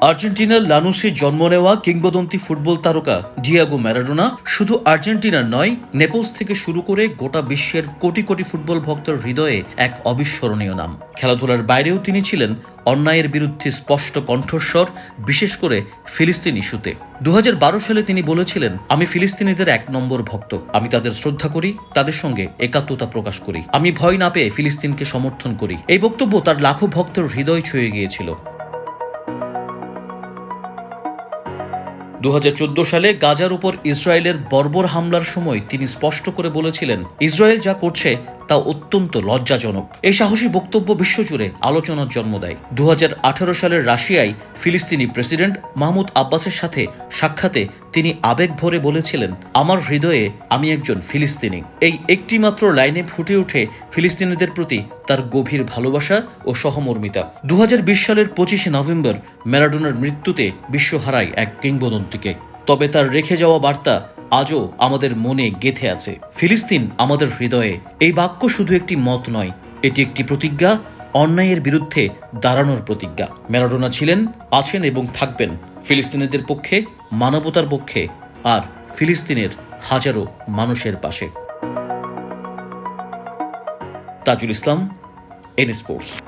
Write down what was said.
আর্জেন্টিনার লানুসে জন্ম নেওয়া কিংবদন্তি ফুটবল তারকা ডিয়াগো ম্যারাডোনা শুধু আর্জেন্টিনার নয়, নেপলস থেকে শুরু করে গোটা বিশ্বের কোটি কোটি ফুটবল ভক্তের হৃদয়ে এক অবিস্মরণীয় নাম। খেলাধুলার বাইরেও তিনি ছিলেন অন্যায়ের বিরুদ্ধে স্পষ্ট কণ্ঠস্বর, বিশেষ করে ফিলিস্তিন ইস্যুতে। দু হাজার বারো সালে তিনি বলেছিলেন, আমি ফিলিস্তিনিদের এক নম্বর ভক্ত। আমি তাদের শ্রদ্ধা করি, তাদের সঙ্গে একাত্মতা প্রকাশ করি। আমি ভয় না পেয়ে ফিলিস্তিনকে সমর্থন করি। এই বক্তব্য তার লাখো ভক্তের হৃদয় ছুঁয়ে গিয়েছিল। দু হাজার চোদ্দ সালে গাজার উপর ইসরায়েলের বর্বর হামলার সময় তিনি স্পষ্ট করে বলেছিলেন, ইসরায়েল যা করছে তা অত্যন্ত লজ্জাজনক। এই সাহসী বক্তব্য বিশ্বজুড়ে আলোচনার জন্ম দেয়। দুহাজার আঠারো সালের রাশিয়ায় ফিলিস্তিনি প্রেসিডেন্ট মাহমুদ আব্বাসের সাথে সাক্ষাতে তিনি আবেগ ভরে বলেছিলেন, আমার হৃদয়ে আমি একজন ফিলিস্তিনি। এই একটিমাত্র লাইনে ফুটে ওঠে ফিলিস্তিনিদের প্রতি তার গভীর ভালোবাসা ও সহমর্মিতা। দু হাজার বিশ সালের পঁচিশে নভেম্বর ম্যারাডোনার মৃত্যুতে বিশ্ব হারায় এক কিংবদন্তিকে। তবে তার রেখে যাওয়া বার্তা আজও আমাদের মনে গেথে আছে। ফিলিস্তিন আমাদের হৃদয়ে এই বাক্য শুধু একটি মত নয়, এটি একটি প্রতিজ্ঞা, অন্যায়ের বিরুদ্ধে দাঁড়ানোর প্রতিজ্ঞা। ম্যারাডোনা ছিলেন, আছেন এবং থাকবেন ফিলিস্তিনিদের পক্ষে, মানবতার পক্ষে আর ফিলিস্তিনের হাজারো মানুষের পাশে। Tajul Islam, N sports.